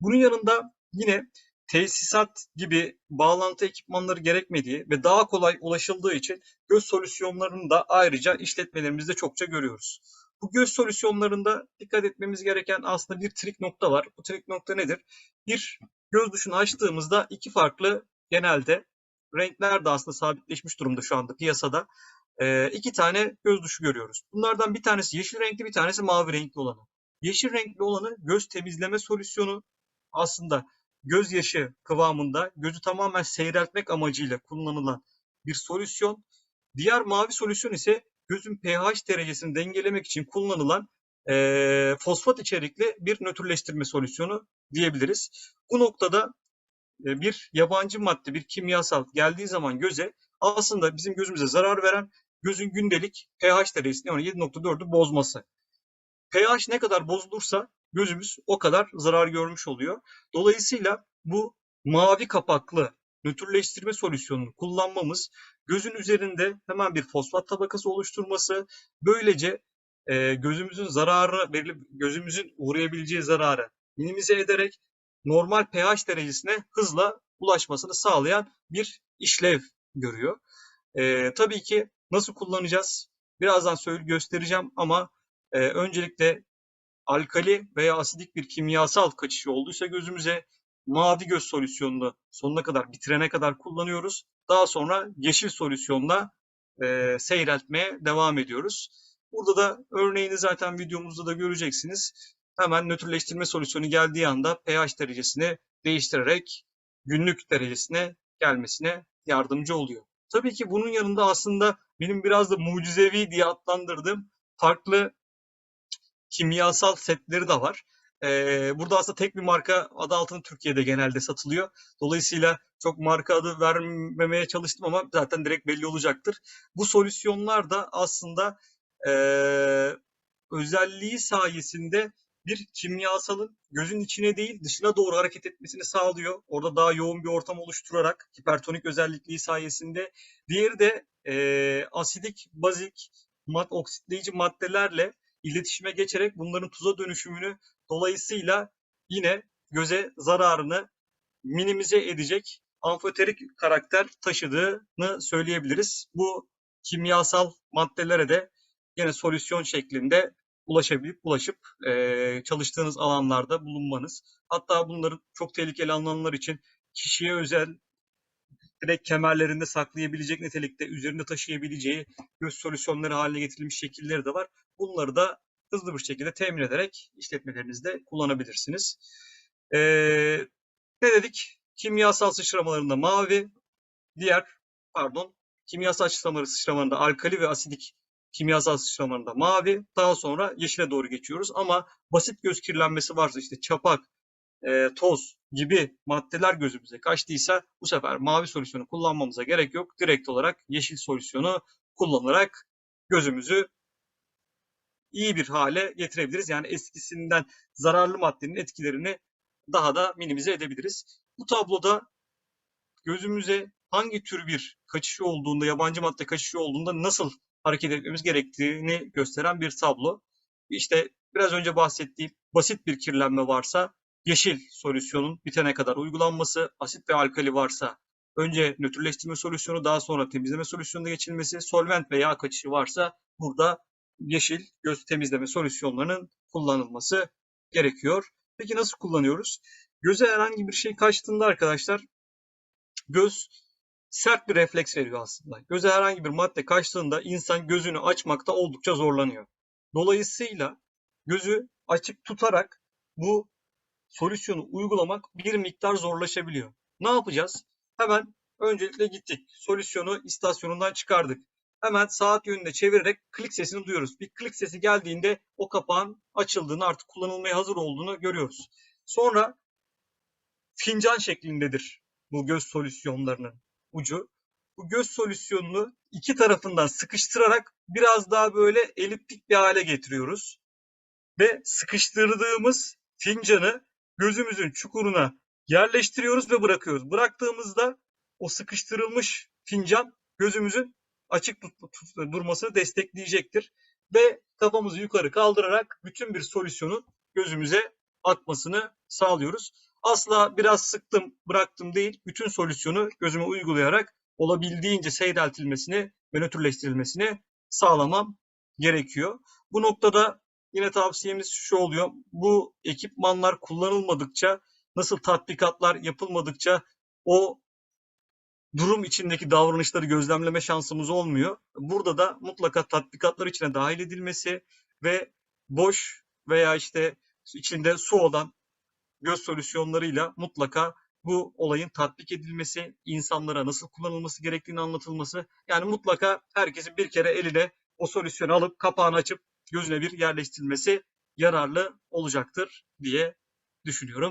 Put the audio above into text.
Bunun yanında yine tesisat gibi bağlantı ekipmanları gerekmediği ve daha kolay ulaşıldığı için göz solüsyonlarını da ayrıca işletmelerimizde çokça görüyoruz. Bu göz solüsyonlarında dikkat etmemiz gereken aslında bir trik nokta var. Bu trik nokta nedir? Bir göz duşunu açtığımızda iki farklı genelde renkler de aslında sabitleşmiş durumda şu anda piyasada. Ee, iki tane göz duşu görüyoruz. Bunlardan bir tanesi yeşil renkli, bir tanesi mavi renkli olanı. Yeşil renkli olanı göz temizleme solüsyonu aslında gözyaşı kıvamında gözü tamamen seyreltmek amacıyla kullanılan bir solüsyon. Diğer mavi solüsyon ise gözün pH derecesini dengelemek için kullanılan e, fosfat içerikli bir nötrleştirme solüsyonu diyebiliriz. Bu noktada e, bir yabancı madde, bir kimyasal geldiği zaman göze aslında bizim gözümüze zarar veren gözün gündelik pH derecesini yani 7.4'ü bozması. pH ne kadar bozulursa gözümüz o kadar zarar görmüş oluyor. Dolayısıyla bu mavi kapaklı nötrleştirme solüsyonunu kullanmamız gözün üzerinde hemen bir fosfat tabakası oluşturması böylece e, gözümüzün zararı verilip gözümüzün uğrayabileceği zararı minimize ederek normal pH derecesine hızla ulaşmasını sağlayan bir işlev görüyor. E, tabii ki nasıl kullanacağız? Birazdan söyle göstereceğim ama e, öncelikle alkali veya asidik bir kimyasal kaçışı olduysa gözümüze mavi göz solüsyonunu sonuna kadar bitirene kadar kullanıyoruz. Daha sonra yeşil solüsyonla e, seyreltmeye devam ediyoruz. Burada da örneğini zaten videomuzda da göreceksiniz. Hemen nötrleştirme solüsyonu geldiği anda pH derecesini değiştirerek günlük derecesine gelmesine yardımcı oluyor. Tabii ki bunun yanında aslında benim biraz da mucizevi diye adlandırdığım farklı kimyasal setleri de var. Ee, burada aslında tek bir marka adı altında Türkiye'de genelde satılıyor. Dolayısıyla çok marka adı vermemeye çalıştım ama zaten direkt belli olacaktır. Bu solüsyonlar da aslında e, özelliği sayesinde bir kimyasalın gözün içine değil dışına doğru hareket etmesini sağlıyor. Orada daha yoğun bir ortam oluşturarak hipertonik özellikliği sayesinde. Diğeri de e, asidik, bazik, mad oksitleyici maddelerle iletişime geçerek bunların tuza dönüşümünü dolayısıyla yine göze zararını minimize edecek amfoterik karakter taşıdığını söyleyebiliriz. Bu kimyasal maddelere de yine solüsyon şeklinde ulaşabilip ulaşıp e, çalıştığınız alanlarda bulunmanız. Hatta bunları çok tehlikeli alanlar için kişiye özel direkt kemerlerinde saklayabilecek nitelikte üzerinde taşıyabileceği göz solüsyonları haline getirilmiş şekilleri de var. Bunları da hızlı bir şekilde temin ederek işletmelerinizde kullanabilirsiniz. Ee, ne dedik? Kimyasal sıçramalarında mavi, diğer pardon kimyasal sıçramaları sıçramalarında alkali ve asidik kimyasal sıçramalarında mavi. Daha sonra yeşile doğru geçiyoruz. Ama basit göz kirlenmesi varsa işte çapak, e, toz gibi maddeler gözümüze kaçtıysa bu sefer mavi solüsyonu kullanmamıza gerek yok. Direkt olarak yeşil solüsyonu kullanarak gözümüzü iyi bir hale getirebiliriz. Yani eskisinden zararlı maddenin etkilerini daha da minimize edebiliriz. Bu tabloda gözümüze hangi tür bir kaçışı olduğunda, yabancı madde kaçışı olduğunda nasıl hareket etmemiz gerektiğini gösteren bir tablo. İşte biraz önce bahsettiğim basit bir kirlenme varsa yeşil solüsyonun bitene kadar uygulanması, asit ve alkali varsa önce nötrleştirme solüsyonu daha sonra temizleme solüsyonuna geçilmesi, solvent veya kaçışı varsa burada yeşil göz temizleme solüsyonlarının kullanılması gerekiyor. Peki nasıl kullanıyoruz? Göze herhangi bir şey kaçtığında arkadaşlar göz sert bir refleks veriyor aslında. Göze herhangi bir madde kaçtığında insan gözünü açmakta oldukça zorlanıyor. Dolayısıyla gözü açık tutarak bu solüsyonu uygulamak bir miktar zorlaşabiliyor. Ne yapacağız? Hemen öncelikle gittik. Solüsyonu istasyonundan çıkardık. Hemen saat yönünde çevirerek klik sesini duyuyoruz. Bir klik sesi geldiğinde o kapağın açıldığını artık kullanılmaya hazır olduğunu görüyoruz. Sonra fincan şeklindedir bu göz solüsyonlarının ucu. Bu göz solüsyonunu iki tarafından sıkıştırarak biraz daha böyle eliptik bir hale getiriyoruz. Ve sıkıştırdığımız fincanı gözümüzün çukuruna yerleştiriyoruz ve bırakıyoruz. Bıraktığımızda o sıkıştırılmış fincan gözümüzün açık tut, tut, durmasını destekleyecektir. Ve kafamızı yukarı kaldırarak bütün bir solüsyonun gözümüze akmasını sağlıyoruz. Asla biraz sıktım, bıraktım değil, bütün solüsyonu gözüme uygulayarak olabildiğince seyreltilmesini ve nötrleştirilmesini sağlamam gerekiyor. Bu noktada yine tavsiyemiz şu oluyor. Bu ekipmanlar kullanılmadıkça, nasıl tatbikatlar yapılmadıkça o durum içindeki davranışları gözlemleme şansımız olmuyor. Burada da mutlaka tatbikatlar içine dahil edilmesi ve boş veya işte içinde su olan göz solüsyonlarıyla mutlaka bu olayın tatbik edilmesi, insanlara nasıl kullanılması gerektiğini anlatılması. Yani mutlaka herkesin bir kere eline o solüsyonu alıp kapağını açıp gözüne bir yerleştirilmesi yararlı olacaktır diye düşünüyorum.